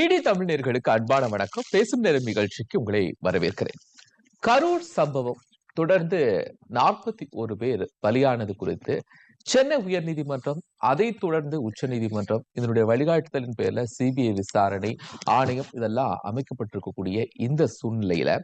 DD தமிழ்நேர்களுக்கு அன்பான வணக்கம். பேசும் நேரம் நிகழ்ச்சிக்கு உங்களை வரவேற்கிறேன். கரூர் சம்பவம் தொடர்ந்து நாற்பத்தி ஒரு பேர் பலியானது குறித்து சென்னை உயர்நீதிமன்றம் அதை தொடர்ந்து உச்சநீதிமன்றம் இதனுடைய வழிகாட்டுதலின் பேர்ல சிபிஐ விசாரணை ஆணையம் இதெல்லாம் அமைக்கப்பட்டிருக்கக்கூடிய இந்த சூழ்நிலையில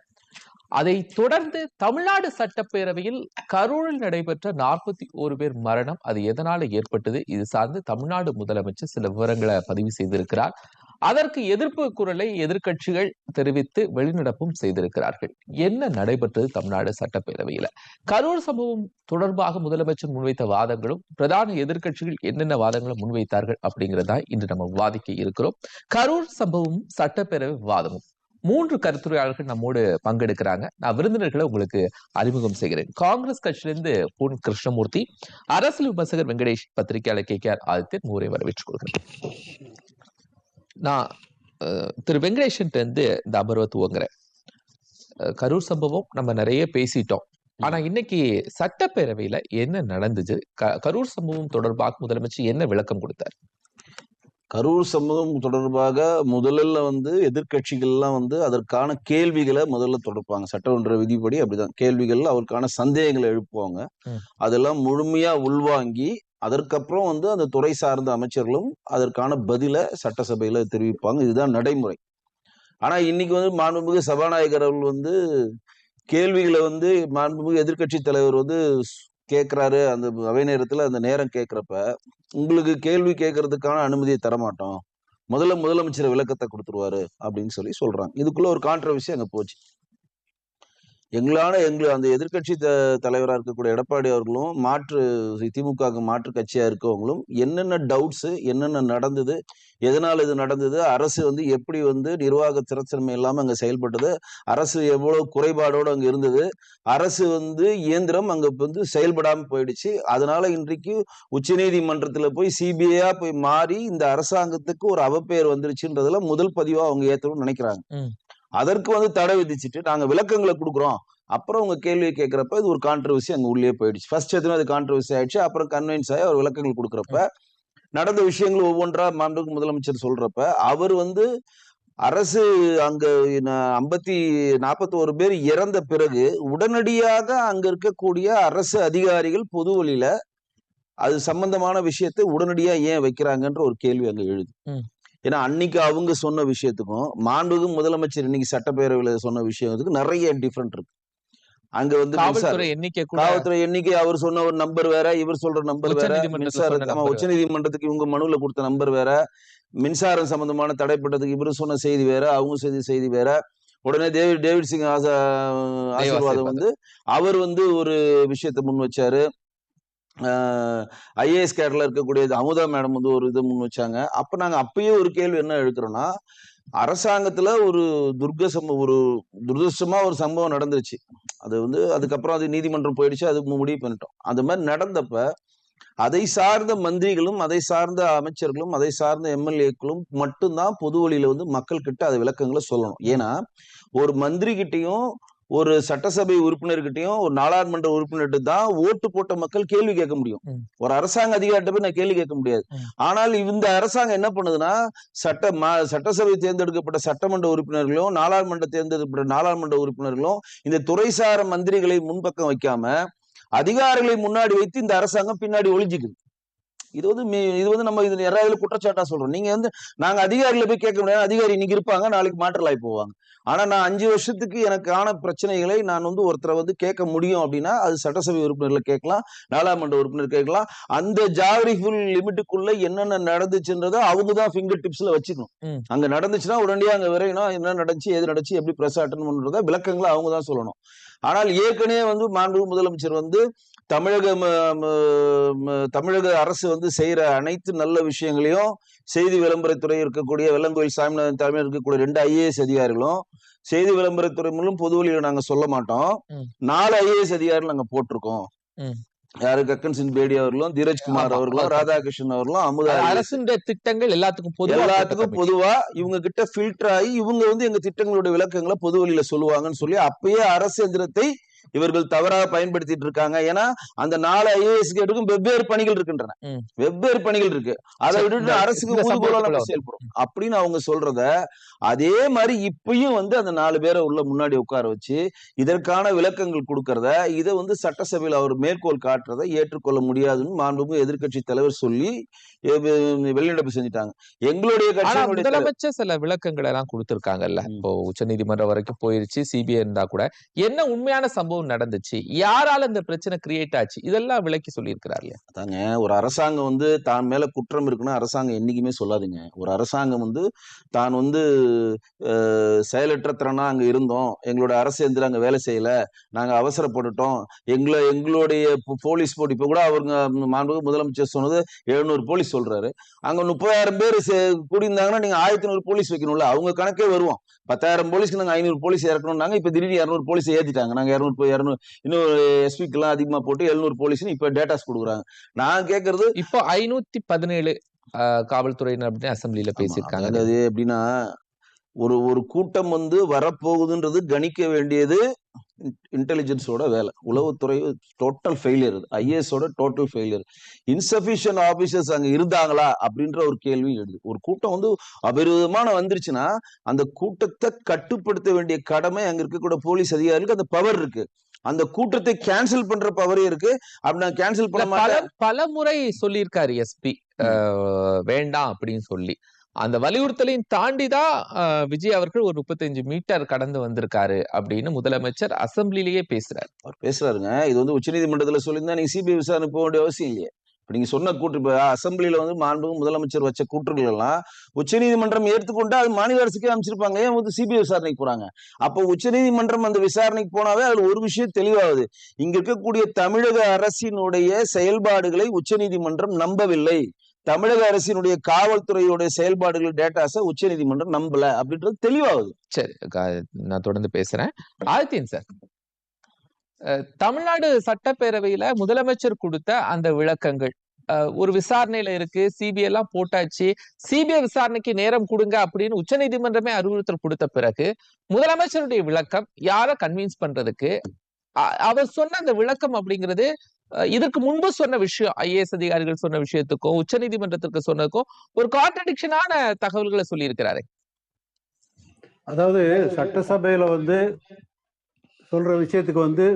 அதை தொடர்ந்து தமிழ்நாடு சட்டப்பேரவையில் கரூரில் நடைபெற்ற நாற்பத்தி ஒரு பேர் மரணம் அது எதனால ஏற்பட்டது இது சார்ந்து தமிழ்நாடு முதலமைச்சர் சில விவரங்களை பதிவு செய்திருக்கிறார். அதற்கு எதிர்ப்பு குரலை எதிர்க்கட்சிகள் தெரிவித்து வெளிநடப்பும் செய்திருக்கிறார்கள். என்ன நடைபெற்றது தமிழ்நாடு சட்டப்பேரவையில? கரூர் சம்பவம் தொடர்பாக முதலமைச்சர் முன்வைத்த வாதங்களும் பிரதான எதிர்கட்சிகள் என்னென்ன வாதங்களை முன்வைத்தார்கள் அப்படிங்கிறதா இன்று நம்ம விவாதிக்க இருக்கிறோம். கரூர் சம்பவம் சட்டப்பேரவை விவாதமும். மூன்று கருத்துரையாளர்கள் நம்மோடு பங்கெடுக்கிறாங்க. நான் விருந்தினர்களை உங்களுக்கு அறிமுகம் செய்கிறேன். காங்கிரஸ் கட்சியிலிருந்து பொன் கிருஷ்ணமூர்த்தி அரசியல் விமர்சகர் வெங்கடேஷ் பத்திரிகையாளர் கே கே ஆர் ஆதித்யன் மூரை வரவேற்றுக் கொள்கிறேன். நான் திரு வெங்கடேஷன் இருந்து இந்த அமர்வை துவங்குறேன். கரூர் சம்பவம் நம்ம நிறைய பேசிட்டோம். ஆனா இன்னைக்கு சட்டப்பேரவையில என்ன நடந்துச்சு? கரூர் சம்பவம் தொடர்பாக முதலமைச்சர் என்ன விளக்கம் கொடுத்தார்? கரூர் சம்பவம் தொடர்பாக முதல்ல வந்து எதிர்க்கட்சிகள்லாம் வந்து அதற்கான கேள்விகளை முதல்ல தொடர்பாங்க சட்டமன்ற விதிப்படி அப்படிதான். கேள்விகள் அவருக்கான சந்தேகங்களை எழுப்புவாங்க. அதெல்லாம் முழுமையா உள்வாங்கி அதற்கப்புறம் வந்து அந்த துறை சார்ந்த அமைச்சர்களும் அதற்கான பதிலை சட்டசபையில் தெரிவிப்பாங்க. இதுதான் நடைமுறை. ஆனால் இன்னைக்கு வந்து மாண்புமிகு சபாநாயகர் அவர்கள் வந்து கேள்விகளை வந்து மாண்புமிகு எதிர்க்கட்சி தலைவர் வந்து கேட்குறாரு அந்த அவை நேரத்தில் அந்த நேரம் கேட்குறப்ப உங்களுக்கு கேள்வி கேட்கறதுக்கான அனுமதியை தரமாட்டோம். முதல்ல முதலமைச்சர் விளக்கத்தை கொடுத்துருவாரு அப்படின்னு சொல்லி சொல்கிறாங்க இதுக்குள்ளே ஒரு கான்ட்ரவர்சி அங்கே போச்சு. எங்களான எங்களை அந்த எதிர்க்கட்சி த தலைவராக இருக்கக்கூடிய எடப்பாடி அவர்களும் மாற்று திமுகவுக்கு மாற்று கட்சியா இருக்கவங்களும் என்னென்ன டவுட்ஸ் என்னென்ன நடந்தது எதனால் இது நடந்தது அரசு வந்து எப்படி வந்து நிர்வாக திறத்தன்மை இல்லாம அங்க செயல்பட்டது அரசு எவ்வளவு குறைபாடோடு அங்க இருந்தது அரசு வந்து இயந்திரம் அங்க வந்து செயல்படாம போயிடுச்சு அதனால இன்றைக்கு உச்சநீதிமன்றத்துல போய் சிபிஐயா போய் மாறி இந்த அரசாங்கத்துக்கு ஒரு அவப்பெயர் வந்துருச்சுன்றதுல முதல் பதிவா அவங்க ஏத்தணும்னு நினைக்கிறாங்க. அதற்கு வந்து தடை விதிச்சுட்டு நாங்க விளக்கங்களை கொடுக்குறோம். அப்புறம் உங்க கேள்வியை கேட்கிறப்ப இது ஒரு கான்ட்ரவர்சி அங்க உள்ளே போயிடுச்சு. ஃபர்ஸ்ட் எத்தனை அது கான்ட்ரவர்சி ஆயிடுச்சு அப்புறம் கன்வின்ஸ் ஆகி அவர் விளக்கங்கள் கொடுக்குறப்ப நடந்த விஷயங்கள் ஒவ்வொன்றா மாண்புமிகு முதலமைச்சர் சொல்றப்ப அவர் வந்து அரசு அங்க ஐம்பத்தி நாற்பத்தோரு பேர் இறந்த பிறகு உடனடியாக அங்க இருக்கக்கூடிய அரசு அதிகாரிகள் பொது வழியில அது சம்பந்தமான விஷயத்தை உடனடியா ஏன் வைக்கிறாங்கன்ற ஒரு கேள்வி அங்க எழுது. ஏன்னா அன்னைக்கு அவங்க சொன்ன விஷயத்துக்கும் மாண்புகு முதலமைச்சர் இன்னைக்கு சட்டப்பேரவையில சொன்ன விஷயத்துக்கு நிறைய டிஃப்ரெண்ட் இருக்கு. அங்க வந்து காவல்துறை எண்ணிக்கை அவர் சொன்ன ஒரு நம்பர் வேற இவர் சொல்ற நம்பர் வேற மின்சார உச்ச நீதிமன்றத்துக்கு இவங்க மனுவில் கொடுத்த நம்பர் வேற. மின்சாரம் சம்பந்தமான தடைப்பட்டதுக்கு இவரு சொன்ன செய்தி வேற அவங்க செய்தி செய்தி வேற. உடனே டேவிட் டேவிட் சிங் ஆசா ஆசீர்வாதம். வந்து அவர் வந்து ஒரு விஷயத்தை முன் வச்சாரு. ஐஏஎஸ் கேடர்ல இருக்கக்கூடியது அமுதா மேடம் வந்து ஒரு இது முன் வச்சாங்க. அப்போ நாங்கள் அப்பயே ஒரு கேள்வி என்ன எடுக்கிறோன்னா அரசாங்கத்தில் ஒரு துர்க சம்பவம் ஒரு துரதிருஷ்டமா ஒரு சம்பவம் நடந்துருச்சு. அது வந்து அதுக்கப்புறம் அது நீதிமன்றம் போயிடுச்சு அது முடிவு பண்ணிட்டோம். அந்த மாதிரி நடந்தப்ப அதை சார்ந்த மந்திரிகளும் அதை சார்ந்த அமைச்சர்களும் அதை சார்ந்த எம்எல்ஏக்களும் மட்டும்தான் பொது வழியில வந்து மக்கள் கிட்ட அது விளக்கங்களை சொல்லணும். ஏன்னா ஒரு மந்திரி கிட்டயும் ஒரு சட்டசபை உறுப்பினர்கிட்டயும் ஒரு நாடாளுமன்ற உறுப்பினர்கிட்ட தான் ஓட்டு போட்ட மக்கள் கேள்வி கேட்க முடியும். ஒரு அரசாங்க அதிகாரிட்ட போய் நான் கேள்வி கேட்க முடியாது. ஆனால் இந்த அரசாங்கம் என்ன பண்ணுதுன்னா சட்ட மா- சட்டசபை தேர்ந்தெடுக்கப்பட்ட சட்டமன்ற உறுப்பினர்களும் நாடாளுமன்ற தேர்ந்தெடுக்கப்பட்ட நாடாளுமன்ற உறுப்பினர்களும் இந்த துறைசார மந்திரிகளை முன்பக்கம் வைக்காம அதிகாரிகளை முன்னாடி வைத்து இந்த அரசாங்கம் பின்னாடி ஒளிஞ்சுக்குது இது வந்து இது வந்து நம்ம இது யாராவது குற்றச்சாட்டா சொல்றோம். நீங்க வந்து நாங்க அதிகாரிகளை போய் கேட்க முடியாது. அதிகாரி இன்னைக்கு இருப்பாங்க நாளைக்கு மாற்றலாய் போவாங்க. ஆனா நான் அஞ்சு வருஷத்துக்கு எனக்கான பிரச்சனைகளை நான் வந்து ஒருத்தரை வந்து கேட்க முடியும் அப்படின்னா அது சட்டசபை உறுப்பினர்ல கேட்கலாம் நாடாளுமன்ற உறுப்பினர் கேட்கலாம். அந்த ஜாகிரிஃபுல் லிமிட்டுக்குள்ள என்னென்ன நடந்துச்சுன்றதை அவங்க தான் ஃபிங்கர் டிப்ஸ்ல வச்சுக்கணும். அங்க நடந்துச்சுன்னா உடனடியாக அங்க விரையணும் என்ன நடந்துச்சு எது நடந்துச்சு எப்படி பிரஸ் அட்டன் பண்றத விளக்கங்களை அவங்க தான் சொல்லணும். ஆனால் ஏற்கனவே வந்து மாண்பு முதலமைச்சர் வந்து தமிழக தமிழக அரசு வந்து செய்யற அனைத்து நல்ல விஷயங்களையும் செய்தி விளம்பரத்துறை இருக்கக்கூடிய வெள்ளங்கோயில் சாமிநாதன் தலைமையில் இருக்கக்கூடிய ரெண்டு ஐஏஎஸ் அதிகாரிகளும் செய்தி விளம்பரத்துறை மூலம் பொது வழியில நாங்க சொல்ல மாட்டோம். நாலு ஐஏஎஸ் அதிகாரிகள் நாங்க போட்டிருக்கோம். யாரு கக்கன் சிங் பேடி அவர்களும் தீரஜ்குமார் அவர்களும். ராதாகிருஷ்ணன் அவர்களும் அமுதா அரசின் திட்டங்கள் எல்லாத்துக்கும் எல்லாத்துக்கும் பொதுவா இவங்க கிட்ட ஃபில்டர் ஆகி இவங்க வந்து எங்க திட்டங்களுடைய விளக்கங்களை பொது வழியில சொல்லுவாங்கன்னு சொல்லி அப்பயே அரசு எந்திரத்தை இவர்கள் தவறாக பயன்படுத்திட்டு இருக்காங்க. ஏன்னா அந்த நாலு ஐஏஎஸ் கேட்டுக்கும் வெவ்வேறு பணிகள் இருக்கின்றன. வெவ்வேறு பணிகள் இருக்கு. அதை விட்டுட்டு அரசுக்கு செயல்படும். அப்படின்னு அவங்க சொல்றத அதே மாதிரி இப்பயும் வந்து அந்த நாலு பேரை உள்ள முன்னாடி உட்கார வச்சு இதற்கான விளக்கங்கள் கொடுக்கறத இதை வந்து சட்டசபையில் அவர் மேற்கோள் காட்டுறதை ஏற்றுக்கொள்ள முடியாதுன்னு மாண்புமிகு எதிர்க்கட்சி தலைவர் சொல்லி வெளிநடப்பு செஞ்சுட்டாங்க. எங்களுடைய முதலமைச்சர் சில விளக்கங்கள் எல்லாம் கொடுத்திருக்காங்கல்ல. இப்போ உச்சநீதிமன்றம் வரைக்கும் போயிருச்சு. சிபிஐ இருந்தா கூட. என்ன உண்மையான சம்பவம்? நடந்துச்சு. யாரால இந்த பிரச்சனை கிரியேட் ஆச்சு? இதெல்லாம் விளக்கி சொல்லியிருக்கிறார் இல்லையா அதாங்க ஒரு அரசாங்கம் வந்து தான் மேல குற்றம் இருக்குன்னா அரசாங்கம் என்னைக்குமே சொல்லாதுங்க. ஒரு அரசாங்கம் வந்து தான் வந்து செயலற்ற திறனா அங்க இருந்தோம். எங்களோட அரசு எந்திரம் அங்க வேலை செய்யல. நாங்க அவசரப்பட்டுட்டோம். எங்களை எங்களுடைய போலீஸ் போட்டு இப்ப கூட அவருங்க மாண்பு முதலமைச்சர் சொன்னது எழுநூறு போலீஸ் சொல்றாரு. அங்க முப்பதாயிரம் பேர் கூடியிருந்தாங்கன்னா நீங்க ஆயிரத்தி நூறு போலீஸ் வைக்கணும்ல. அவங்க கணக்கே வருவோம். பத்தாயிரம் போலீஸ்க்கு நாங்க ஐநூறு போலீஸ் இறக்கணும்னாங்க. இப்ப திடீர்னு இரநூறு போலீஸ் ஏத்திட்டாங்க. நாங்க இரநூறு இரநூறு இன்னும் எஸ்பிக்கு எல்லாம் அதிகமா போட்டு எழுநூறு போலீஸ்னு இப்ப டேட்டாஸ் கொடுக்குறாங்க. நான் கேட்கறது இப்போ ஐநூத்தி பதினேழு காவல்துறையினர் அப்படின்னு அசம்பிளில ஆமா, பேசியிருக்காங்க. அதாவது எப்படின்னா ஒரு ஒரு கூட்டம் வந்து வரப்போகுதுன்றது கணிக்க வேண்டியது இன்டெலிஜென்ஸோட வேலை. உளவுத்துறை டோட்டல் ஃபெயிலியர் ஐஏஎஸோட டோட்டல் ஃபெயிலியர் இன்சபிஷியன்ட் ஆபீசர்ஸ் அங்க இருந்தாங்களா? அப்படின்ற ஒரு கேள்வி எழுது. ஒரு கூட்டம் வந்து அபரிவிதமான வந்துருச்சுன்னா அந்த கூட்டத்தை கட்டுப்படுத்த வேண்டிய கடமை அங்க இருக்கக்கூடிய போலீஸ் அதிகாரிகளுக்கு அந்த பவர் இருக்கு. அந்த கூட்டத்தை கேன்சல் பண்ற பவரே இருக்கு. அப்படி நான் கேன்சல் பண்ண பல முறை சொல்லியிருக்காரு எஸ்பி வேண்டாம் அப்படின்னு சொல்லி. அந்த வலியுறுத்தலையும் தாண்டிதான் அஹ், விஜய் அவர்கள் ஒரு முப்பத்தஞ்சு மீட்டர் கடந்து வந்திருக்காரு அப்படின்னு முதலமைச்சர் அசம்பிளிலேயே பேசுறாரு. அவர் பேசுறாருங்க. இது வந்து உச்சநீதிமன்றத்துல சொல்லியிருந்தா நீங்க சிபிஐ விசாரணை போக வேண்டிய அவசியம் இல்லையே. நீங்க சொன்ன கூற்று இப்ப அசம்பிளில வந்து மாண்பு முதலமைச்சர் வச்ச கூற்றுகள் எல்லாம் உச்சநீதிமன்றம் ஏற்றுக்கொண்டு அது மாநில அரசுக்கே அமைச்சிருப்பாங்க ஏன் வந்து சிபிஐ விசாரணைக்கு போறாங்க? அப்போ உச்சநீதிமன்றம் அந்த விசாரணைக்கு போனாவே அதுல ஒரு விஷயம் தெளிவாகுது. இங்க இருக்கக்கூடிய தமிழக அரசினுடைய செயல்பாடுகளை உச்சநீதிமன்றம் நம்பவில்லை. தமிழக அரசினுடைய காவல்துறையுடைய செயல்பாடுகள் டேட்டாஸை உச்சநீதிமன்றம் நம்பல அப்படின்றது தெளிவாகுது. சரி நான் தொடர்ந்து பேசுறேன். ஆதித்யன் சார் தமிழ்நாடு சட்டப்பேரவையில முதலமைச்சர் கொடுத்த அந்த விளக்கங்கள் ஒரு விசாரணையில இருக்கு சிபிஐ எல்லாம் போட்டாச்சு சிபிஐ விசாரணைக்கு நேரம் கொடுங்க அப்படின்னு உச்சநீதிமன்றமே அறிவுறுத்தல் கொடுத்த பிறகு முதலமைச்சருடைய விளக்கம் யார கன்வின்ஸ் பண்றதுக்கு அவர் சொன்ன அந்த விளக்கம் அப்படிங்கிறது இதற்கு முன்பு சொன்ன விஷயம் ஐஏஎஸ் அதிகாரிகள் சொன்ன விஷயத்துக்கும் உச்சநீதிமன்றத்திற்கு சொன்னதுக்கும் ஒரு கான்ட்ரடிக்ஷனான தகவல்களை சொல்லியிருக்கிறாரு. அதாவது சட்டசபையில வந்து சொல்ற விஷயத்துக்கு வந்து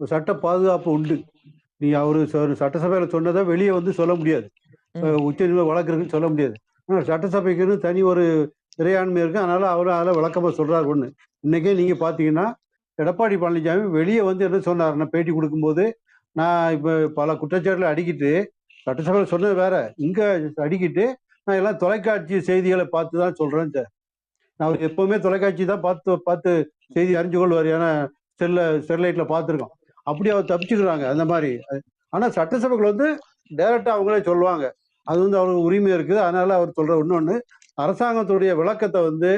சட்ட பாதுகாப்பு உண்டு. நீ அவரு சட்டசபையில சொன்னதை வெளியே வந்து சொல்ல முடியாது. உச்ச வழக்கு இருக்குன்னு சொல்ல முடியாது. சட்டசபைக்குன்னு தனி ஒரு இறையாண்மை இருக்கு. அதனால அவரு அதில் விளக்கமா சொல்றாரு ஒண்ணு. இன்னைக்கே நீங்க பாத்தீங்கன்னா எடப்பாடி பழனிசாமி வெளியே வந்து என்ன சொன்னாருன்னா பேட்டி கொடுக்கும்போது நான் இப்போ பல குற்றச்சாட்டுல அடிக்கிட்டு சட்டசபையில் சொன்னது வேற. இங்கே அடிக்கிட்டு நான் எல்லாம் தொலைக்காட்சி செய்திகளை பார்த்து தான் சொல்கிறேன் சார். நான் அவர் எப்போவுமே தொலைக்காட்சி தான் பார்த்து பார்த்து செய்தி அறிஞ்சு கொள்வார். ஏன்னா செல்ல ஸ்டெர்லைட்டில் பார்த்துருக்கோம். அப்படி அவர் தப்பிச்சுக்கிறாங்க அந்த மாதிரி. ஆனால் சட்டசபைகள் வந்து டைரெக்டாக அவங்களே சொல்லுவாங்க. அது வந்து அவருக்கு உரிமை இருக்குது. அதனால அவர் சொல்கிற இன்னொன்று அரசாங்கத்துடைய விளக்கத்தை வந்து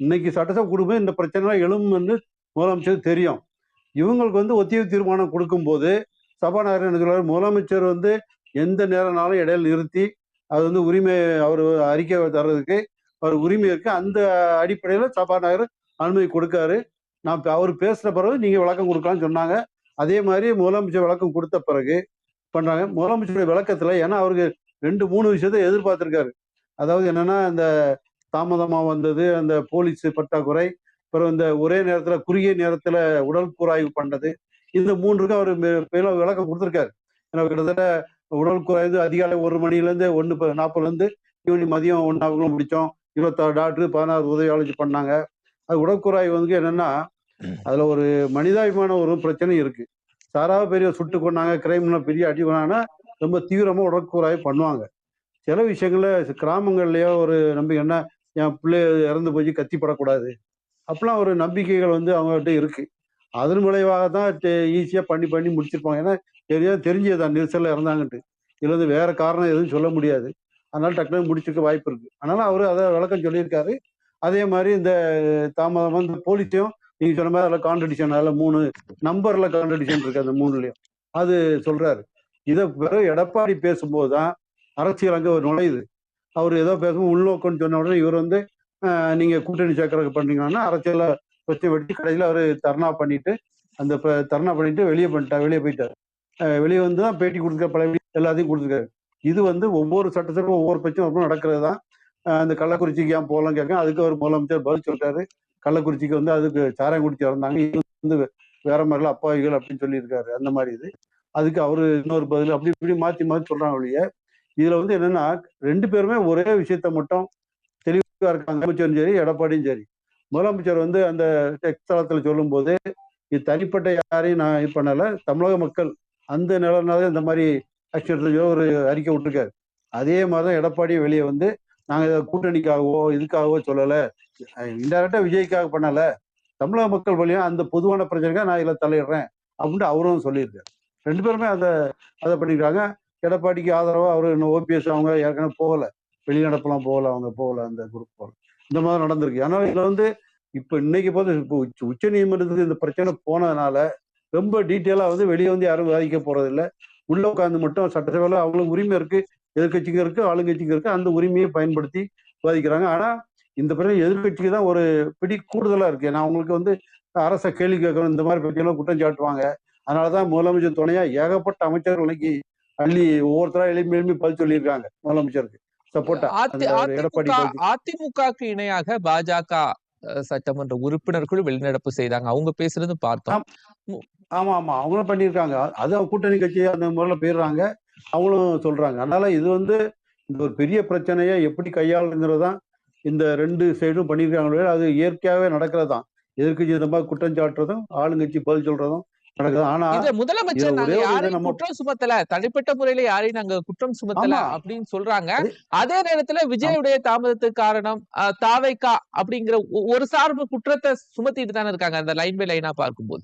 இன்னைக்கு சட்டசபை கொடுக்கும்போது இந்த பிரச்சனைலாம் எழும்புன்னு முதலமைச்சர் தெரியும். இவங்களுக்கு வந்து ஒத்திய தீர்மானம் கொடுக்கும்போது சபாநாயகர் என்ன சொல்றாரு? முதலமைச்சர் வந்து எந்த நேரம்னாலும் இடையில நிறுத்தி அது வந்து உரிமை அவர் அறிக்கை தர்றதுக்கு அவர் உரிமை இருக்கு. அந்த அடிப்படையில் சபாநாயகர் அனுமதி கொடுக்காரு. நான் அவர் பேசுற பிறகு நீங்க விளக்கம் கொடுக்கலாம்னு சொன்னாங்க. அதே மாதிரி முதலமைச்சர் விளக்கம் கொடுத்த பிறகு பண்றாங்க. முதலமைச்சருடைய விளக்கத்துல ஏன்னா அவருக்கு ரெண்டு மூணு விஷயத்தை எதிர்பார்த்திருக்காரு. அதாவது என்னன்னா இந்த தாமதமா வந்தது அந்த போலீஸ் பற்றாக்குறை அப்புறம் இந்த ஒரே நேரத்துல குறுகிய நேரத்துல உடல் கூராய்வு பண்ணது இந்த மூன்றுக்கும் அவர் விளக்கம் கொடுத்திருக்காரு. ஏன்னா கிட்டத்தட்ட உடல் குறைந்து அதிகாலை ஒரு மணில இருந்து ஒன்று நாற்பதுல இருந்து ஈவினிங் மதியம் ஒன்னாவுக்குள்ள முடிச்சோம் இருபத்தாறு டாக்டர் பதினாறு உதவியாளர் பண்ணாங்க. அது உடற்குறாய் வந்து என்னன்னா அதுல ஒரு மனிதாபிமான ஒரு பிரச்சனை இருக்கு. சாரா பெரிய சுட்டு கொண்டாங்க கிரைம்ல பெரிய அடி கொண்டாங்கன்னா ரொம்ப தீவிரமா உடற்கூறாய் பண்ணுவாங்க. சில விஷயங்கள்ல கிராமங்கள்லயோ ஒரு நம்பிக்கை என்ன என் பிள்ளை இறந்து போய் கத்திப்படக்கூடாது. அப்பெல்லாம் ஒரு நம்பிக்கைகள் வந்து அவங்ககிட்ட இருக்கு. அதன் விளைவாக தான் ஈஸியாக பண்ணி பண்ணி முடிச்சிருப்பாங்க. ஏன்னா தெரியா தெரிஞ்சதுதான் நெரிசலில் இறந்தாங்கன்ட்டு. இதில் வந்து வேற காரணம் எதுவும் சொல்ல முடியாது. அதனால டக்குனு முடிச்சிருக்க வாய்ப்பு இருக்கு. அதனால அவர் அதை விளக்கம் சொல்லியிருக்காரு. அதே மாதிரி இந்த தாமதமாக இந்த போலீஸையும் நீங்க சொன்ன மாதிரி அதில் கான்ட்ரடிஷன் அதில் மூணு நம்பர்ல கான்ட்ரடிஷன் இருக்கு அந்த மூணுலேயும். அது சொல்றாரு. இதை பிறகு எடப்பாடி பேசும்போது தான் அரசியல் அங்கே ஒரு நுழையுது. அவர் ஏதோ பேசும்போது உள்நோக்கம்னு சொன்ன உடனே இவர் வந்து நீங்கள் நீங்க கூட்டணி சேர்க்கறதுக்கு பண்றீங்கன்னா அரசியலில் வச்சு வெட்டி கடைசியில் அவர் தர்ணா பண்ணிட்டு அந்த ப- தர்ணா பண்ணிட்டு வெளியே பண்ணிட்டார் வெளியே போயிட்டார். வெளியே வந்து தான் பேட்டி கொடுத்துருக்க பல எல்லாத்தையும் கொடுத்துருக்காரு. இது வந்து ஒவ்வொரு சட்டத்திற்கும் ஒவ்வொரு பிரச்சனை நடக்கிறது தான் அந்த கள்ளக்குறிச்சிக்கு ஏன் போகலாம் கேட்க அதுக்கு அவர் முதலமைச்சர் பதில் சொல்லிட்டாரு. கள்ளக்குறிச்சிக்கு வந்து அதுக்கு சாராயம் குடிச்சு வந்தாங்க இது வந்து வேற மாதிரிலாம் அப்பாவிகள் அப்படின்னு சொல்லியிருக்காரு. அந்த மாதிரி இது. அதுக்கு அவரு இன்னொரு பதில் அப்படி இப்படி மாத்தி மாத்தி சொல்றாங்க ஒழிய இதுல வந்து என்னன்னா ரெண்டு பேருமே ஒரே விஷயத்த மட்டும் தெளிவாக இருக்காங்க. அமைச்சரும் சரி எடப்பாடியும் சரி. முதலமைச்சர் வந்து அந்த டெக்ஸ்ட் சொல்லும்போது இது தனிப்பட்ட யாரையும் நான் இது பண்ணலை. தமிழக மக்கள் அந்த நிலனால இந்த மாதிரி ஆக்சிடென்ட்லயோ ஒரு அறிக்கை விட்டுருக்காரு. அதே மாதிரிதான் எடப்பாடியும் வெளியே வந்து நாங்கள் இதை கூட்டணிக்காகவோ இதுக்காகவோ சொல்லலை. இன்டெரக்டாக விஜய்க்காக பண்ணல. தமிழக மக்கள் வழியா அந்த பொதுவான பிரச்சனைக்காக நான் இதில் தலையிடுறேன் அப்படின்ட்டு அவரும் சொல்லியிருக்காரு. ரெண்டு பேருமே அதை அதை பண்ணிக்கிறாங்க எடப்பாடிக்கு ஆதரவாக அவரு இன்னும் ஓபிஎஸ் அவங்க ஏற்கனவே போகலை. வெளிநடப்பெல்லாம் போகல அவங்க போகலை அந்த குரூப் போகல இந்த மாதிரி நடந்திருக்கு. ஆனால் இதுல வந்து இப்ப இன்னைக்கு பார்த்து இப்போ உச்ச- உச்ச நீதிமன்றத்துக்கு இந்த பிரச்சனை போனதுனால ரொம்ப டீட்டெயிலா வந்து வெளியே வந்து யாரும் விவாதிக்க போறது உள்ளே உள்ள உட்காந்து மட்டும் சட்டசபையில் அவங்களுக்கு உரிமை இருக்கு எதிர்கட்சிங்க இருக்கு ஆளுங்கட்சிங்க இருக்கு. அந்த உரிமையை பயன்படுத்தி விவாதிக்கிறாங்க. ஆனா இந்த பிரச்சனை எதிர்கட்சிக்கு தான் ஒரு பிடி கூடுதலா இருக்கு. ஏன்னா அவங்களுக்கு வந்து அரச கேள்வி கேட்கணும் இந்த மாதிரி பிரச்சனை குற்றம் சாட்டுவாங்க. அதனாலதான் முதலமைச்சர் துணையா ஏகப்பட்ட அமைச்சர்கள் இன்னைக்கு அள்ளி ஒவ்வொருத்தரா எழுப்பி எழுப்பி பதில் சொல்லியிருக்காங்க முதலமைச்சருக்கு. சப்போர்ட்டா அதி- அந்த எடப்பாடி அதிமுக பதில் அதிமுகக்கு இணையாக பாஜக சட்டமன்ற உறுப்பினர்கள் வெளிநடப்பு செய்தாங்க. அவங்க பேசுறது பார்த்தோம். ஆமா ஆமா அவங்களும் பண்ணியிருக்காங்க. அது அவங்க கூட்டணி கட்சி அந்த முறையில் போயிடுறாங்க. அவங்களும் சொல்றாங்க. அதனால இது வந்து இந்த ஒரு பெரிய பிரச்சனையை எப்படி கையாளுங்கிறது தான் இந்த ரெண்டு சைடும் பண்ணியிருக்காங்களே அது இயற்கையாகவே நடக்கிறது தான் எதிர்க்கட்சி இந்த மாதிரி குற்றம் சாட்டுறதும் ஆளுங்கட்சி பதில் சொல்றதும் முதலமைச்சர் நாங்க யாரையும் குற்றம் சுமத்தல. தனிப்பட்ட முறையில யாரையும் நாங்க குற்றம் சுமத்தல. அப்படின்னு சொல்றாங்க. அது- நேரத்துல விஜயுடைய தாமதத்துக்கு காரணம் தாவைக்கா அப்படிங்கிற ஒரு சார்பு குற்றத்தை சுமத்திட்டு தானே இருக்காங்க அந்த லைன் பை லைனா பார்க்கும்போது.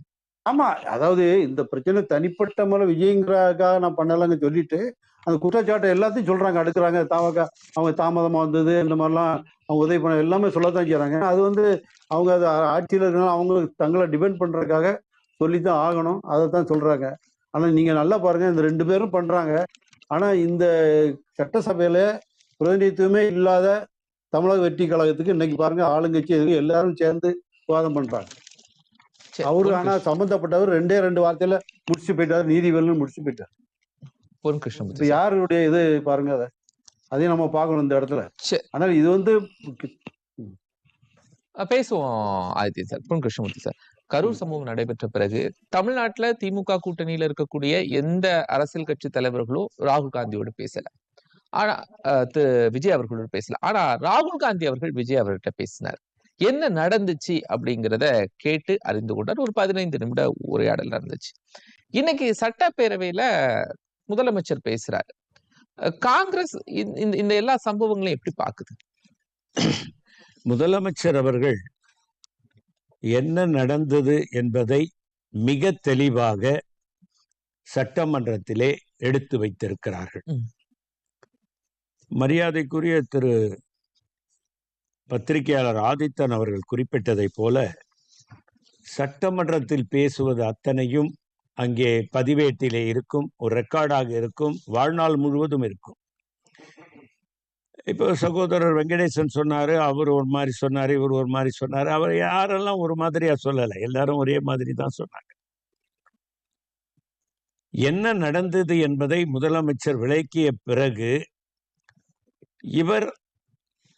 ஆமா. அதாவது இந்த பிரச்சனை தனிப்பட்ட முறை விஜயங்கிறக்காக நான் பண்ணலன்னு சொல்லிட்டு அந்த குற்றச்சாட்டை எல்லாத்தையும் சொல்றாங்க அடுக்குறாங்க. தாமக அவங்க தாமதமா வந்தது இந்த மாதிரிலாம் அவங்க உதவி பண்ண எல்லாமே சொல்லத்தான் செய்றாங்க. அது வந்து அவங்க அது ஆட்சியில் இருக்கனால அவங்க தங்களை டிபெண்ட் பண்றதுக்காக சொல்லித்தான் ஆகணும். அதை தான் சொல்றாங்க. ஆனா நீங்க நல்லா பாருங்க இந்த ரெண்டு பேரும் பண்றாங்க. ஆனா இந்த சட்டசபையில பிரதிநிதித்துவமே இல்லாத தமிழக வெற்றி கழகத்துக்கு இன்னைக்கு பாருங்க ஆளுங்கட்சி எல்லாரும் சேர்ந்து விவாதம் பண்றாங்க. அவரு ஆனா சம்பந்தப்பட்டவர் ரெண்டே ரெண்டு வார்த்தையில முடிச்சு போயிட்டாரு. நீதிபதினு முடிச்சு போயிட்டாரு. யாருடைய இது பாருங்க அதை அதையும் நம்ம பார்க்கணும் இந்த இடத்துல. ஆனால் இது வந்து பேசுவோம். ஆதித்ய சார் பொன் கிருஷ்ணமூர்த்தி சார். கரூர் சம்பவம் நடைபெற்ற பிறகு தமிழ்நாட்டுல திமுக கூட்டணியில இருக்கக்கூடிய எந்த அரசியல் கட்சி தலைவர்களும் ராகுல் காந்தியோட பேசல. ஆனா திரு விஜய் அவர்களோட பேசல. ஆனா ராகுல் காந்தி அவர்கள் விஜய் அவர்கிட்ட பேசினார். என்ன நடந்துச்சு அப்படிங்கிறத கேட்டு அறிந்து கொண்டார். ஒரு பதினைந்து நிமிட உரையாடல் நடந்துச்சு இன்னைக்கு சட்டப்பேரவையில முதலமைச்சர் பேசுறாரு. காங்கிரஸ் இந்த எல்லா சம்பவங்களையும் எப்படி பாக்குது? முதலமைச்சர் அவர்கள் என்ன நடந்தது என்பதை மிக தெளிவாக சட்டமன்றத்திலே எடுத்து வைத்திருக்கிறார்கள். மரியாதைக்குரிய திரு பத்திரிகையாளர் ஆதித்தன் அவர்கள் குறிப்பிட்டதைப் போல சட்டமன்றத்தில் பேசுவது அத்தனையும் அங்கே பதிவேட்டிலே இருக்கும் ஒரு ரெக்கார்டாக இருக்கும் வாழ்நாள் முழுவதும் இருக்கும் இப்போ சகோதரர் வெங்கடேசன் சொன்னார் அவர் ஒரு மாதிரி சொன்னார் இவர் ஒரு மாதிரி சொன்னார். அவர் யாரெல்லாம் ஒரு மாதிரியா சொல்லலை எல்லாரும் ஒரே மாதிரி தான் சொன்னாங்க. என்ன நடந்தது என்பதை முதலமைச்சர் விளக்கிய பிறகு இவர்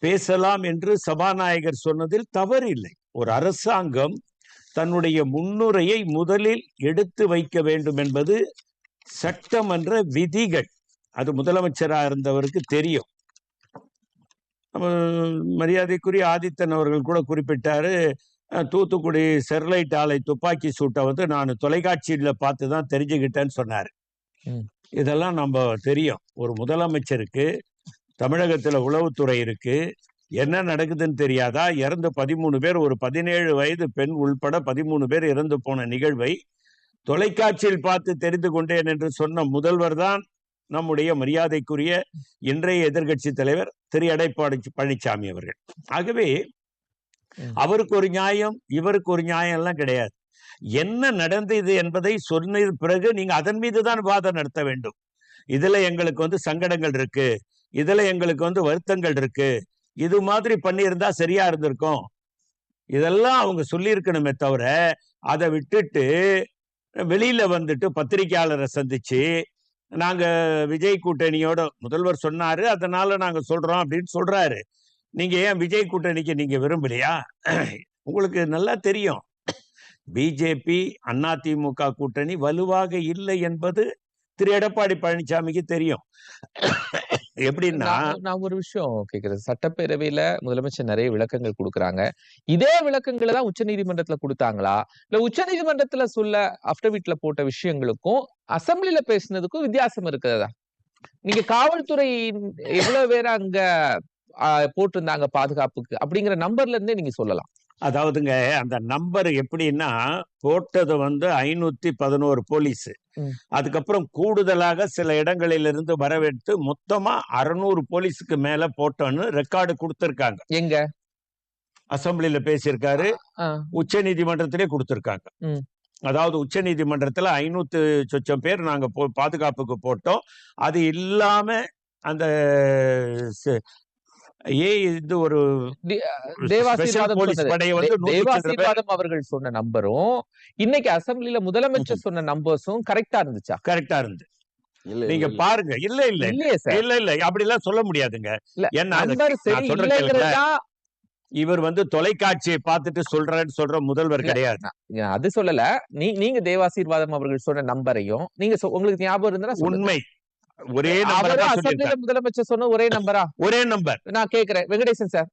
பேசலாம் என்று சபாநாயகர் சொன்னதில் தவறில்லை. ஒரு அரசாங்கம் தன்னுடைய முன்னுரையை முதலில் எடுத்து வைக்க வேண்டும் என்பது சட்டமன்ற விதிகள். அது முதலமைச்சராக இருந்தவருக்கு தெரியும். மரியாதைக்குரிய ஆதித்தன் அவர்கள் கூட குறிப்பிட்டாரு தூத்துக்குடி ஸ்டெர்லைட் ஆலை துப்பாக்கி சூட்டை வந்து நான் தொலைக்காட்சியில பார்த்து தான் தெரிஞ்சுக்கிட்டேன்னு சொன்னார். இதெல்லாம் நம்ம தெரியும். ஒரு முதலமைச்சருக்கு தமிழகத்துல உளவுத்துறை இருக்கு என்ன நடக்குதுன்னு தெரியாதா? இறந்து பதிமூணு பேர் ஒரு பதினேழு வயது பெண் உள்பட பதிமூணு பேர் இறந்து போன நிகழ்வை தொலைக்காட்சியில் பார்த்து தெரிந்து கொண்டேன் என்று சொன்ன முதல்வர் தான் நம்முடைய மரியாதைக்குரிய இன்றைய எதிர்க்கட்சி தலைவர் திரு. எடப்பாடி பழனிசாமி அவர்கள். ஆகவே. அவருக்கு ஒரு நியாயம் இவருக்கு ஒரு நியாயம் எல்லாம் கிடையாது. என்ன நடந்தது என்பதை சொன்ன பிறகு நீங்க அதன் மீது தான் வாதம் நடத்த வேண்டும். இதுல எங்களுக்கு வந்து சங்கடங்கள் இருக்கு. இதுல எங்களுக்கு வந்து வருத்தங்கள் இருக்கு. இது மாதிரி பண்ணியிருந்தா சரியா இருந்திருக்கும். இதெல்லாம் அவங்க சொல்லியிருக்கணுமே தவிர அதை விட்டுட்டு வெளியில வந்துட்டு பத்திரிக்கையாளரை சந்திச்சு நாங்கள் விஜய் கூட்டணியோட முதல்வர் சொன்னார். அதனால் நாங்கள் சொல்கிறோம் அப்படின்னு சொல்கிறாரு நீங்கள் ஏன் விஜய் கூட்டணிக்கு நீங்கள் விரும்பலையா? உங்களுக்கு நல்லா தெரியும். பிஜேபி அதிமுக கூட்டணி வலுவாக இல்லை என்பது திரு. எடப்பாடி பழனிசாமிக்கு தெரியும். எப்படின்னா நான் நான் ஒரு விஷயம் கேக்குறேன் சட்டப்பேரவையில முதலமைச்சர் நிறைய விளக்கங்கள் கொடுக்கறாங்க. இதே விளக்கங்களை தான் உச்சநீதிமன்றத்துல கொடுத்தாங்களா? இல்ல உச்சநீதிமன்றத்துல சொல்ல அஃபிடவிட்ல போட்ட விஷயங்களுக்கும் அசெம்பிளில பேசினதுக்கும் வித்தியாசம் இருக்குதா நீங்க காவல்துறை எவ்வளவு பேர் அங்க போட்டிருந்தாங்க பாதுகாப்புக்கு அப்படிங்கிற நம்பர்ல இருந்தே நீங்க சொல்லலாம். அதாவதுங்க அந்த நம்பர் எப்படின்னா போட்டது வந்து ஐநூத்தி பதினோரு போலீஸ். அதுக்கப்புறம் கூடுதலாக சில இடங்களிலிருந்து வரவெடுத்து மொத்தமா அறுநூறு போலீஸுக்கு மேல போட்டோன்னு ரெக்கார்டு கொடுத்திருக்காங்க. எங்க? அசெம்பிளில பேசியிருக்காரு. உச்ச நீதிமன்றத்திலே கொடுத்திருக்காங்க. அதாவது உச்ச நீதிமன்றத்துல ஐநூத்து சொச்சம் பேர் நாங்க பாதுகாப்புக்கு போட்டோம். அது இல்லாம அந்த இது ஒரு தேவாசீர்வாதம் அவர்கள் சொன்ன நம்பரும் இன்னைக்கு அசெம்பிளில முதலமைச்சர் சொன்ன நம்பர்ஸும் கரெக்டா இருந்துச்சா? கரெக்டா இருந்து இல்ல நீங்க. பாருங்க. இல்ல இல்ல. இல்ல இல்ல. அப்படி எல்லாம் சொல்ல முடியாதுங்க. இல்லைங்கிறதா இவர் வந்து தொலைக்காட்சியை பார்த்துட்டு சொல்றேன்னு சொல்ற முதல்வர். கிடையாது. அது சொல்லல. நீ நீங்க தேவாசீர்வாதம் அவர்கள் சொன்ன நம்பரையும் நீங்க சொ- உங்களுக்கு ஞாபகம் இருந்தா. உண்மை. ஒரே நம்பர் முதலமைச்சர் சொன்ன ஒரே நம்பரா? ஒரே நம்பர். நான் கேக்குறேன். வெங்கடேசன் சார்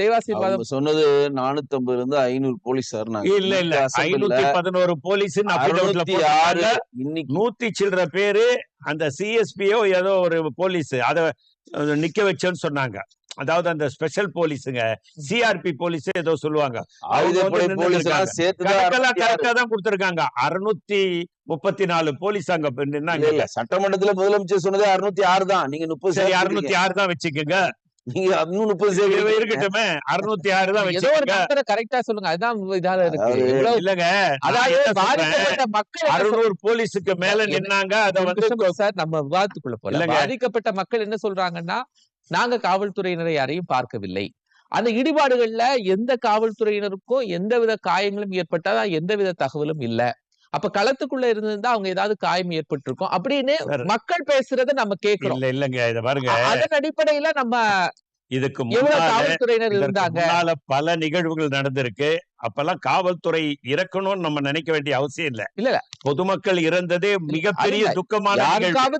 தேவாசீர்வாதம். சொன்னது நானூத்தி ஐம்பதுல இருந்து ஐநூறு போலீஸ் சார் இல்ல இல்ல. ஐநூத்தி பதினோரு போலீஸ் இன்னைக்கு நூத்தி சில்லற பேரு அந்த சிஎஸ்பியோ ஏதோ ஒரு போலீஸ். அத அத நிக்க வச்சோன்னு சொன்னாங்க. அதாவது அந்த ஸ்பெஷல் போலீஸுங்க சிஆர்பி போலீஸ் ஏதோ சொல்லுவாங்க. ஆயுதப்படை அவங்க வந்து போலீஸ் எல்லாம் நின்னுட்டு சேர்த்துதான் கணக்கெல்லாம் 66. கரெக்டா தான் கொடுத்திருக்காங்க. அறுநூத்தி முப்பத்தி நாலு போலீஸ் அங்க நின்னாங்க. இல்ல சட்டமன்றத்துல முதலமைச்சர் சொன்னது அறுநூத்தி ஆறு தான். நீங்க முப்பது. அறுநூத்தி ஆறு தான் வச்சுக்கோங்க. நீங்க முப்பது இருக்கட்டுமே. அறுநூத்தி ஆறு தான் ஏதோ ஒரு கரெக்டா சொல்லுங்க. அதுதான் இதால இருக்கு. இல்லங்க. அதாவது மக்கள் அறுநூறு போலீஸுக்கு மேல நின்னாங்க. அத வந்து சார் நம்ம விவாதத்துக்குள்ள போல. பாதிக்கப்பட்ட மக்கள் என்ன சொல்றாங்கன்னா நாங்க காவல்துறையினரை யாரையும் பார்க்கவில்லை. அந்த இடிபாடுகள்ல எந்த காவல்துறையினருக்கும் எந்தவித காயங்களும் ஏற்பட்டதா எந்தவித தகவலும் இல்ல. அப்ப களத்துக்குள்ள இருந்திருந்தா அவங்க ஏதாவது காயம் ஏற்பட்டிருக்கும். அப்படின்னு மக்கள் பேசுறத நம்ம கேக்குறோம் இல்ல இல்லங்க. இத பாருங்க. அதன் அடிப்படையில நம்ம இதுக்கு காவல்துறையினர் இருந்தாங்க? பல நிகழ்வுகள் நடந்திருக்கு. அப்பெல்லாம் காவல்துறை இறக்கணும்னு நம்ம நினைக்க வேண்டிய அவசியம் இல்ல. இல்ல. பொதுமக்கள் இறந்ததே மிகப்பெரிய துக்கமான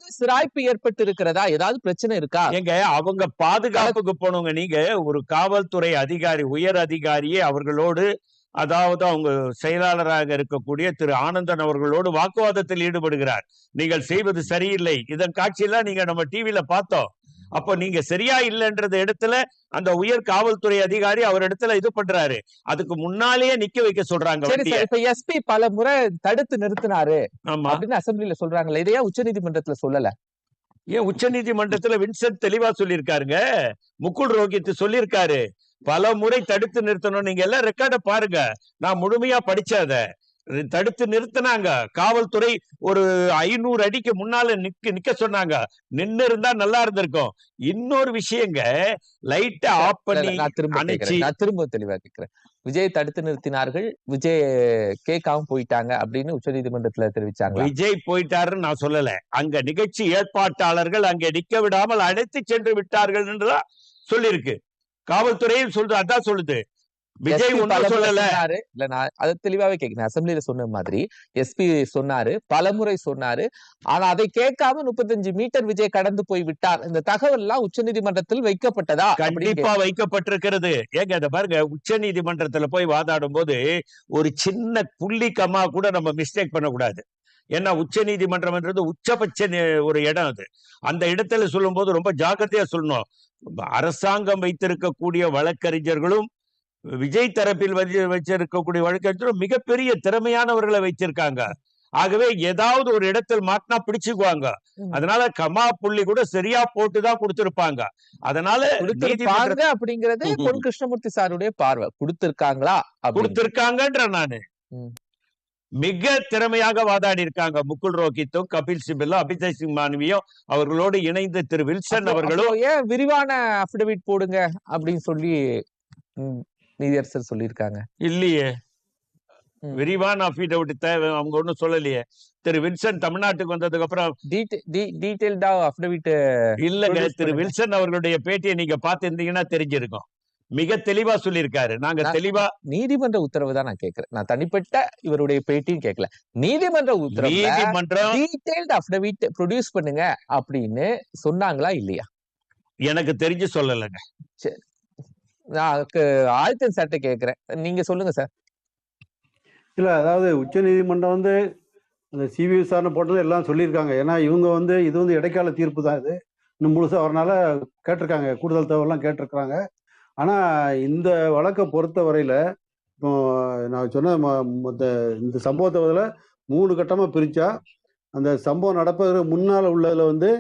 சிராய்ப்பு ஏற்பட்டு இருக்கிறதா? ஏதாவது பிரச்சனை இருக்கா? ஏங்க அவங்க பாதுகாப்புக்கு போனவங்க நீங்க ஒரு காவல்துறை அதிகாரி உயர் அதிகாரியே அவர்களோடு அதாவது அவங்க செயலாளராக இருக்கக்கூடிய திரு ஆனந்தன் அவர்களோடு வாக்குவாதத்தில் ஈடுபடுகிறார். நீங்கள் செய்வது சரியில்லை. இதன் காட்சியெல்லாம் நீங்க நம்ம டிவில பார்த்தோம். அப்போ நீங்க சரியா இல்லைன்றது இடத்துல அந்த உயர் காவல்துறை அதிகாரி அவர் இடத்துல இது பண்றாரு. அதுக்கு முன்னாலேயே நிக்க வைக்க சொல்றாங்க இப்ப எஸ்பி பல முறை தடுத்து நிறுத்தினாரு அப்படின்னு அசெம்பிளில சொல்றாங்கல்ல இதையா உச்சநீதிமன்றத்துல சொல்லல? ஏன் உச்ச நீதிமன்றத்துல வின்சென்ட் தெளிவா சொல்லியிருக்காருங்க? முகுல் ரோஹித் சொல்லியிருக்காரு. பல முறை தடுத்து நிறுத்தணும் நீங்க எல்லாம் ரெக்கார்ட பாருங்க. நான் முழுமையா படிச்சத தடுத்து நிறுத்தினாங்க. காவல்துறை ஒரு ஐநூறு அடிக்கு முன்னால நிக்க நிக்க சொன்னாங்க. நின்னு இருந்தா நல்லா இருந்திருக்கும். இன்னொரு விஷயங்க லைட்டை ஆஃப் பண்ணி நான் திரும்ப தெளிவா கேக்குறேன். விஜய் தடுத்து நிறுத்தினார்கள். விஜய் கேட்காம போயிட்டாங்க அப்படின்னு உச்சநீதிமன்றத்துல தெரிவிச்சாங்களா? விஜய் போயிட்டாருன்னு நான் சொல்லல. அங்க நிகழ்ச்சி ஏற்பாட்டாளர்கள் அங்கே நிக்க விடாமல் அழைத்து சென்று விட்டார்கள் என்றுதான் சொல்லியிருக்கு. காவல்துறையும் சொல்றது அதான் சொல்லுது. விஜய் ஒன்றும் சொல்லல. இல்ல நான் அதை தெளிவாவே கேக்குறேன். அசெம்பிளில சொன்ன மாதிரி எஸ்பி சொன்னாரு பலமுறை சொன்னாரு. ஆனா அதை கேட்காம முப்பத்தஞ்சு மீட்டர் விஜய் கடந்து போய் விட்டார். இந்த தகவல் எல்லாம் உச்சநீதிமன்றத்தில் வைக்கப்பட்டதா அப்படின்னு கண்டிப்பா வைக்கப்பட்டிருக்கிறது. ஏங்க அதை பாருங்க. உச்ச நீதிமன்றத்துல போய் வாதாடும் போது ஒரு சின்ன புள்ளி கமா கூட நம்ம மிஸ்டேக் பண்ணக்கூடாது. ஏன்னா உச்ச நீதிமன்றம்ன்றது உச்சபட்ச ஒரு இடம் அது. அந்த இடத்துல சொல்லும்போது ரொம்ப ஜாக்கிரதையா சொல்லணும். அரசாங்கம் வைத்திருக்கக்கூடிய வழக்கறிஞர்களும் விஜய் தரப்பில் வச்சு வச்சிருக்கக்கூடிய வழக்கறிஞரும் மிகப்பெரிய திறமையானவர்களை வைத்திருக்காங்க. ஆகவே ஏதாவது ஒரு இடத்தில் மாட்டினா பிடிச்சுக்குவாங்க. அதனால கமா புள்ளி கூட சரியா போட்டுதான் கொடுத்திருப்பாங்க. அதனால கொடுத்திருப்பாங்க அப்படிங்கறது பொன் கிருஷ்ணமூர்த்தி சாருடைய பார்வை. கொடுத்திருக்காங்களா. கொடுத்திருக்காங்கன்ற நானு. மிக திறமையாக வாதாடி இருக்காங்க. முகுல் ரோஹித்தும் கபில் சிபிலும் அபிஜய் சிங் மாணவியும் அவர்களோடு இணைந்து திரு வில்சன் அவர்களும். ஏன் விரிவான அபிடவிட் போடுங்க அப்படின்னு சொல்லி நீதியரசர் சொல்லியிருக்காங்க. இல்லையே. விரிவான அஃபிடவிட் தேவை அவங்க ஒன்றும் சொல்லலையே. திரு வில்சன் தமிழ்நாட்டுக்கு வந்ததுக்கு அப்புறம் டீடைல்டா அஃபிடவிட் இல்லங்க திரு. வில்சன் அவர்களுடைய பேட்டியை நீங்க பார்த்திருந்தீங்கன்னா தெரிஞ்சிருக்கும். மிக தெளிவா சொல்லியிருக்காரு. நாங்க தெளிவா நீதிமன்ற உத்தரவு தான் நான் கேட்கிறேன். நான் தனிப்பட்ட இவருடைய பேட்டியும் கேட்கல. நீதிமன்ற உத்தரவு நீதிமன்றம் டீடைல்டு அஃபிடவிட் ப்ரொடியூஸ் பண்ணுங்க அப்படின்னு சொன்னாங்களா இல்லையா? எனக்கு தெரிஞ்சு சொல்லலைங்க. நான் ஆதித்தன் சார்ட்ட கேட்கிறேன் நீங்க சொல்லுங்க சார் இல்ல அதாவது உச்ச நீதிமன்றம் வந்து அந்த சிபிஐ விசாரணை போட்டது எல்லாம் சொல்லியிருக்காங்க. ஏன்னா இவங்க வந்து இது வந்து இடைக்கால தீர்ப்பு தான் இது. இன்னும் முழுசாக வரனால கேட்டிருக்காங்க. கூடுதல் தகவல்லாம் கேட்டிருக்கிறாங்க. ஆனால் இந்த வழக்கை பொறுத்த வரையில் இப்போ நான் சொன்ன ம- இந்த சம்பவத்தை இதில் மூணு கட்டமாக பிரித்தா அந்த சம்பவம் நடப்பதற்கு முன்னால் உள்ளதில் வந்து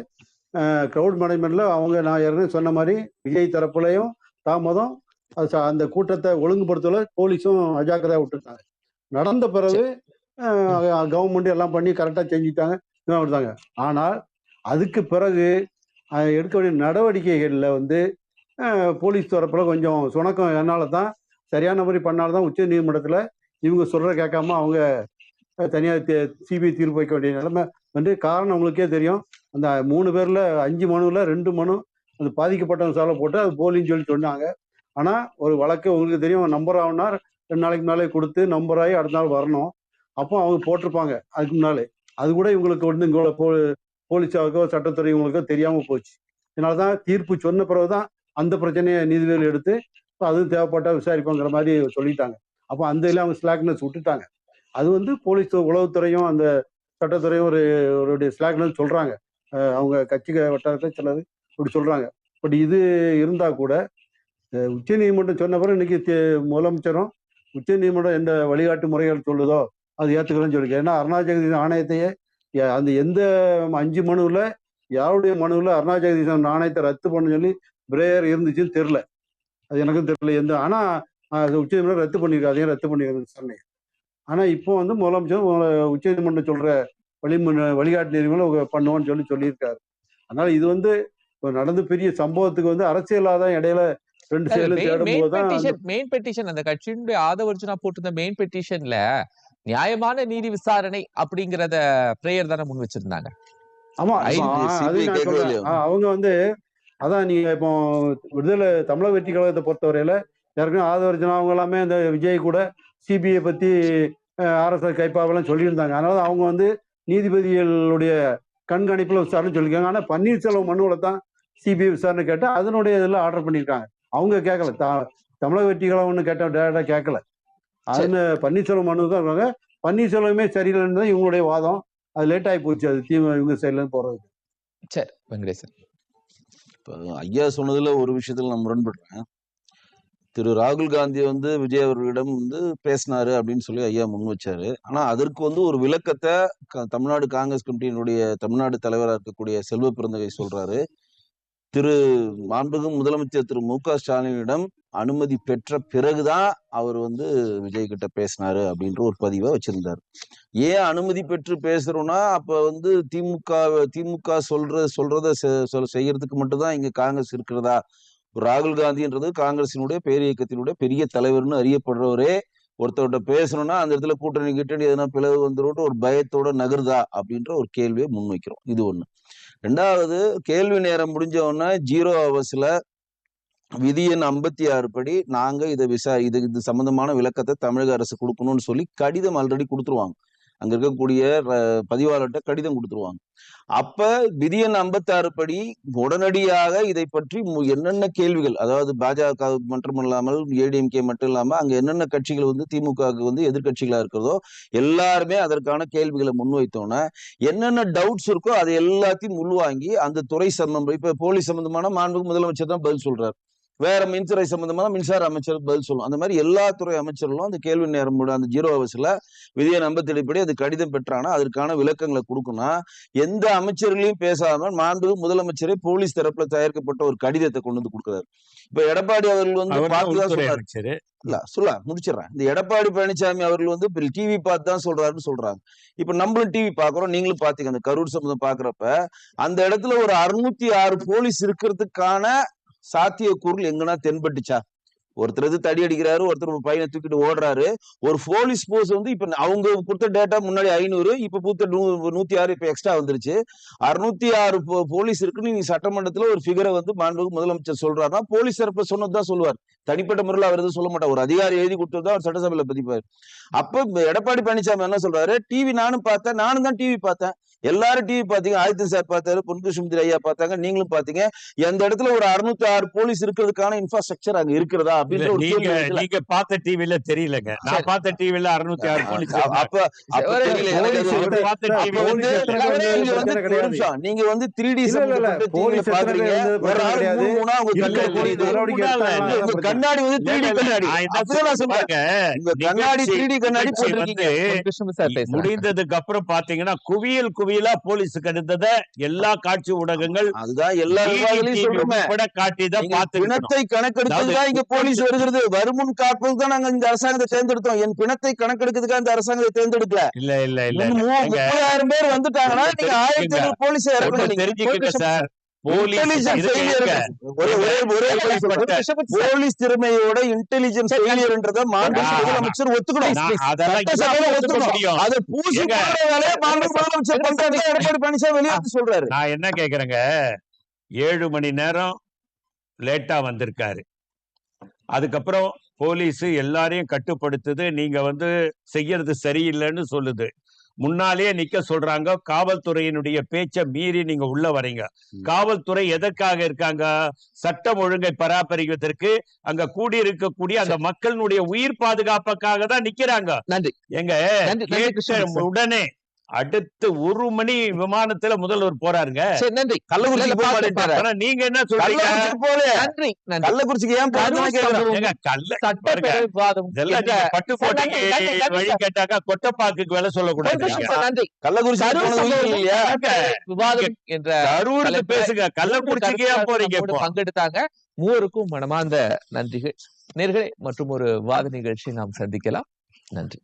க்ரௌட் மேனேஜ்மெண்ட்டில் அவங்க நான் ஏற்கனவே சொன்ன மாதிரி விஜய் தரப்புலையும் தாமதம் அது அந்த கூட்டத்தை ஒழுங்குபடுத்தல போலீஸும் அஜாக்கிரதையா விட்டுருக்காங்க நடந்த பிறகு கவர்மெண்ட் எல்லாம் பண்ணி கரெக்டாக செஞ்சுட்டாங்க இதெல்லாம் விட்டாங்க ஆனால் அதுக்கு பிறகு எடுக்க வேண்டிய நடவடிக்கைகளில் வந்து போலீஸ் தரப்புல கொஞ்சம் சுணக்கம் என்னால தான் சரியான மாதிரி பண்ணால்தான் உச்ச நீதிமன்றத்தில் இவங்க சொல்ற கேட்காம அவங்க அஹ், தனியார் சிபிஐ தீர்ப்பு வைக்க வேண்டிய நிலைமை வந்து காரணம் உங்களுக்கே தெரியும். அந்த மூணு பேர்ல அஞ்சு மனுவில் ரெண்டு மனு அந்த பாதிக்கப்பட்ட சாலை போட்டு அது போலின்னு சொல்லி சொன்னாங்க. ஆனால் ஒரு வழக்கு உங்களுக்கு தெரியும் நம்பர் ஆகுனா ரெண்டு நாளைக்கு மேலே கொடுத்து நம்பர் ஆகி அடுத்த நாள் வரணும். அப்போ அவங்க போட்டிருப்பாங்க அதுக்கு முன்னாலே. அது கூட இவங்களுக்கு வந்து இங்கே போ போலீஸாருக்கோ சட்டத்துறை இவங்களுக்கோ தெரியாமல் போச்சு. இதனால தான் தீர்ப்பு சொன்ன பிறகு தான் அந்த பிரச்சனையை நீதிபதிகள் எடுத்து இப்போ அது தேவைப்பட்டால் விசாரிப்போங்கிற மாதிரி சொல்லிட்டாங்க. அப்போ அந்த இதில் அவங்க ஸ்லாக்னஸ் விட்டுட்டாங்க. அது வந்து போலீஸ் உளவுத்துறையும் அந்த சட்டத்துறையும் ஒரு ஒரு ஸ்லாக்னஸ் சொல்கிறாங்க அவங்க கட்சி வட்டாரத்தை சிலது. அப்படி சொல்றாங்க. பட் இது இருந்தா கூட உச்ச நீதிமன்றம் சொன்ன பிறகு இன்னைக்கு முதலமைச்சரும் உச்ச நீதிமன்றம் எந்த வழிகாட்டு முறைகள் சொல்லுதோ அது ஏற்றுக்கிறேன்னு சொல்லிக்க ஏன்னா அருணா ஜெகதீசன் ஆணையத்தையே அந்த எந்த அஞ்சு மனுவில் யாருடைய மனுவில் அருணா ஜெகதீசன் ஆணையத்தை ரத்து பண்ண சொல்லி பிரேயர் இருந்துச்சுன்னு தெரில அது எனக்கும் தெரியல எந்த ஆனால் உச்ச நீதிமன்றம் ரத்து பண்ணியிருக்காங்க அதையும் ரத்து பண்ணியிருக்காங்க விசாரணை ஆனால் இப்போ வந்து முதலமைச்சர் உச்ச நீதிமன்றம் சொல்ற வழி வழிகாட்டு நெறிமுறை பண்ணுவோம்னு சொல்லி சொல்லியிருக்காரு. அதனால இது வந்து இப்போ நடந்து பெரிய சம்பவத்துக்கு வந்து அரசியலாதான் இடையில ரெண்டு சைடுல தேடும் மெயின் அந்த- பெட்டிஷன் அந்த கட்சியினுடைய ஆதவர்ஜுனா போட்டிருந்த மெயின் பெட்டிஷன்ல நியாயமான நீதி விசாரணை அப்படிங்கறத பிரேயர் தானே முன் வச்சிருந்தாங்க. ஆமா அவங்க வந்து அதான் நீங்க இப்போ விடுதலை தமிழக வெற்றி கழகத்தை பொறுத்தவரையில ஏற்கனவே ஆதவர்ஜனா அவங்க எல்லாமே இந்த விஜய் கூட சிபிஐ பத்தி ஆர்எஸ்எஸ் கைப்பாவெல்லாம் சொல்லியிருந்தாங்க. அதனால அவங்க வந்து நீதிபதிகளுடைய கண்காணிப்புல விசாரணை சொல்லியிருக்காங்க. ஆனா பன்னீர்செல்வம் மனுவில் தான் சிபிஐ விசாரணை கேட்டா அதனுடைய இதில் ஆர்டர் பண்ணியிருக்காங்க. அவங்க கேட்கல த- தமிழக வெற்றி கழகம் ஒன்று கேட்ட டேரக்டா கேட்கல அதுன்னு பன்னீர்செல்வம் மனு தான் இருக்காங்க பன்னீர்செல்வமே சரியில்லைன்னு தான் இவங்களுடைய வாதம். அது லேட் ஆகி போச்சு. அது தீ இவங்க சைட்ல இருந்து போறது சரி வெங்கடேசன். இப்ப ஐயா சொன்னதுல ஒரு விஷயத்துல நான் முரண்படுறேன். திரு ராகுல் காந்தி வந்து விஜய் அவர்களிடம் வந்து பேசினாரு அப்படின்னு சொல்லி ஐயா முன் வச்சாரு. ஆனா அதற்கு வந்து ஒரு விளக்கத்தை க- தமிழ்நாடு காங்கிரஸ் கமிட்டியினுடைய தமிழ்நாடு தலைவராக இருக்கக்கூடிய செல்வ பிறந்தகை சொல்றாரு. திரு மாண்புகு முதலமைச்சர் திரு மு க ஸ்டாலினிடம் அனுமதி பெற்ற பிறகுதான் அவர் வந்து விஜய் கிட்ட பேசினாரு அப்படின்ற ஒரு பதிவை வச்சிருந்தாரு. ஏன் அனுமதி பெற்று பேசுறோம்னா அப்ப வந்து திமுக திமுக சொல்ற சொல்றத செ- சொல்- செய்யறதுக்கு மட்டும்தான் இங்க காங்கிரஸ் இருக்கிறதா? ராகுல் காந்தின்றது காங்கிரசினுடைய பேரியக்கத்தினுடைய பெரிய தலைவர்னு அறியப்படுறவரே ஒருத்தவர்கிட்ட பேசணும்னா அந்த இடத்துல கூட்டணி கிட்டணி எதனா பிளவு வந்துடும் ஒரு பயத்தோட நகருதா அப்படின்ற ஒரு கேள்வியை முன்வைக்கிறோம். இது ஒண்ணு. ரெண்டாவது கேள்வி நேரம் முடிஞ்ச உடனே ஜீரோ ஹவர்ஸ்ல விதி எண் ஐம்பத்தி ஆறு படி நாங்க இதை விசா இது இது சம்பந்தமான விளக்கத்தை தமிழக அரசு கொடுக்கணும்னு சொல்லி கடிதம் ஆல்ரெடி கொடுத்துருவாங்க. அங்க இருக்கக்கூடிய பதிவாளர்கிட்ட கடிதம் கொடுத்துருவாங்க. அப்ப விதியன் ஐம்பத்தாறு படி உடனடியாக இதை பற்றி மு- என்னென்ன கேள்விகள் அதாவது பாஜக மட்டும் இல்லாமல் ஏடிஎம்கே மட்டும் இல்லாம அங்க என்னென்ன கட்சிகள் வந்து திமுகவுக்கு வந்து எதிர்கட்சிகளா இருக்கிறதோ எல்லாருமே அதற்கான கேள்விகளை முன்வைத்தோன்னே என்னென்ன டவுட்ஸ் இருக்கோ அதை எல்லாத்தையும் உள்வாங்கி அந்த துறை சம்பந்தம் இப்ப போலீஸ் சம்பந்தமான மாண்புக்கு முதலமைச்சர் தான் பதில் சொல்றாரு. வேற மின்துறை சம்பந்தமான மின்சார அமைச்சர் பதில் சொல்லும். அந்த மாதிரி எல்லா துறை அமைச்சர்களும் அந்த கேள்வி நேரம் முடி- அந்த ஜீரோ ஹவர்ஸ்ல விதியை நம்பத்தடி படி அது கடிதம் பெற்றானா அதற்கான விளக்கங்களை கொடுக்கணும் எந்த அமைச்சர்களையும் பேசாம மாண்பு முதலமைச்சரே போலீஸ் தரப்புல தயாரிக்கப்பட்ட ஒரு கடிதத்தை கொண்டு வந்து கொடுக்குறாரு. இப்ப எடப்பாடி அவர்கள் வந்து பார்த்துதான் அமைச்சர். இல்ல சொல்ல முடிச்சிடுறேன். இந்த எடப்பாடி பழனிசாமி அவர்கள் வந்து டிவி பார்த்து தான் சொல்றாருன்னு சொல்றாங்க. இப்ப நம்மளும் டிவி பாக்குறோம் நீங்களும் பாத்தீங்க அந்த கரூர் சம்பந்தம் பாக்குறப்ப அந்த இடத்துல ஒரு அறுநூத்தி ஆறு போலீஸ் இருக்கிறதுக்கான சாத்தியக்கூறுகள் எங்கன்னா தென்பட்டுச்சா? ஒருத்தர் இது தடி அடிக்கிறாரு ஒருத்தர் பையனை தூக்கிட்டு ஓடுறாரு. ஒரு போலீஸ் போர்ஸ் வந்து இப்ப அவங்க கொடுத்த டேட்டா முன்னாடி ஐநூறு இப்ப கொடுத்த நூ நூத்தி ஆறு இப்ப எக்ஸ்ட்ரா வந்துருச்சு. அறுநூத்தி ஆறு போ- போலீஸ் இருக்குன்னு நீ சட்டமன்றத்துல ஒரு ஃபிகரை வந்து மாண்புக்கு முதலமைச்சர் சொல்றாருன்னா போலீஸ் தரப்பு சொன்னதுதான் சொல்லுவார். தனிப்பட்ட முறையில் அவர் எதுவும் சொல்ல மாட்டார். ஒரு அதிகாரி எழுதி கொடுத்ததா அவர் சட்டசபையில பதிப்பார். அப்ப எடப்பாடி பழனிசாமி என்ன சொல்றாரு? டிவி நானும் பார்த்தேன் நானும் தான் டிவி பார்த்தேன். எல்லாரும் டிவி பாத்தீங்க ஆதித்யன் சார் பார்த்தாரு பொன்குஷ்முந்திரி ஐயா பார்த்தாங்க நீங்களும் பாத்தீங்க எந்த இடத்துல ஒரு அறுநூத்தி ஆறு போலீஸ் இருக்கிறதுக்கான இன்ஃப்ராஸ்ட்ரக்சர் அங்க இருக்கிறதா ஒரு நீங்க பார்த்த டிவில தெரியலங்க. நான். பார்த்த டிவில அறுநூத்தி ஆறு போலீஸ் அப்ப நீங்க வந்து த்ரீ டி பாக்குறீங்க. ஒரு ஆள். மூணு உங்க. கண்ணாடி வந்து த்ரீ டி கண்ணாடி. உங்க கண்ணாடி த்ரீ டி கண்ணாடி முடிந்ததுக்கு அப்புறம் பாத்தீங்கன்னா குவியல் குவியலா போலீஸுக்கு எடுத்தத எல்லா காட்சி ஊடகங்கள் அதுதான் எல்லா பிணத்தை கணக்கெடுக்கிறதுக்காக இங்க போலீஸ் வருகிறது. வருமுன் காப்பதுக்கு தான் நாங்க இந்த அரசாங்கத்தை தேர்ந்தெடுத்தோம். என் பிணத்தை கணக்கெடுக்கிறதுக்காக இந்த அரசாங்கத்தை தேர்ந்தெடுக்கல. இல்ல இல்ல இல்ல முப்பதாயிரம் பேர் வந்துட்டாங்கன்னா நீங்க ஆயிரத்தி ஐநூறு போலீஸ் தெரிஞ்சுக்கிட்ட சார். போலீஸ் திறமையோட இன்டெலிஜென்ஸ் ஃபெயிலியர்ன்றத மாண்பு ஆ, முதலமைச்சர் ஒத்துக்கணும். நான் அதெல்லாம் சட்டசபையில இதான் ஒத்துக்க ஒத்துக்கணும். முடியும். அதை பூசி ஏங்க. போடுற வேலையை மாண்பு முதலமைச்சர் பண்றாங்க எடப்பாடி பழனிசாமி வெளியாட்டு சொல்றாரு. நான் என்ன கேக்குறேங்க? ஏழு மணி நேரம் லேட்டா வந்திருக்காரு. அதுக்கப்புறம் போலீஸ் எல்லாரையும் கட்டுப்படுத்துது. நீங்க வந்து செய்யறது சரியில்லைன்னு சொல்லுது. முன்னாலேயே நிக்க சொல்றாங்க. காவல்துறையினுடைய பேச்சை மீறி நீங்க உள்ள வரீங்க. காவல்துறை எதற்காக இருக்காங்க? சட்டம் ஒழுங்கை பராமரிப்பதற்கு அங்க கூடியிருக்கக்கூடிய அந்த மக்களினுடைய உயிர் பாதுகாப்புக்காக தான் நிக்கிறாங்க. நன்றி. எங்க. உடனே அடுத்து ஒரு மணி விமானத்துல முதல்வர் போறாருங்க. சரி நன்றி. கள்ளக்குறிச்சி நீங்க என்ன சொல்றீங்க? கள்ளக்குறிச்சி போல நன்றி கள்ளக்குறிச்சிக்கு ஏன் பட்டு போட்டீங்க வழி. கேட்டாக்கா கொட்டப்பாக்குக்கு வேலை சொல்லக்கூடாது நன்றி. கள்ளக்குறிச்சி விவாதம் என்ற கரூருக்கு பேசுங்க. கள்ளக்குறிச்சிக்கு ஏன் போறீங்க பங்கெடுத்தாங்க. மூவருக்கும் மனமார்ந்த நன்றிகள். நேர்களே மற்றும் ஒரு வாத நிகழ்ச்சி நாம் சந்திக்கலாம். நன்றி.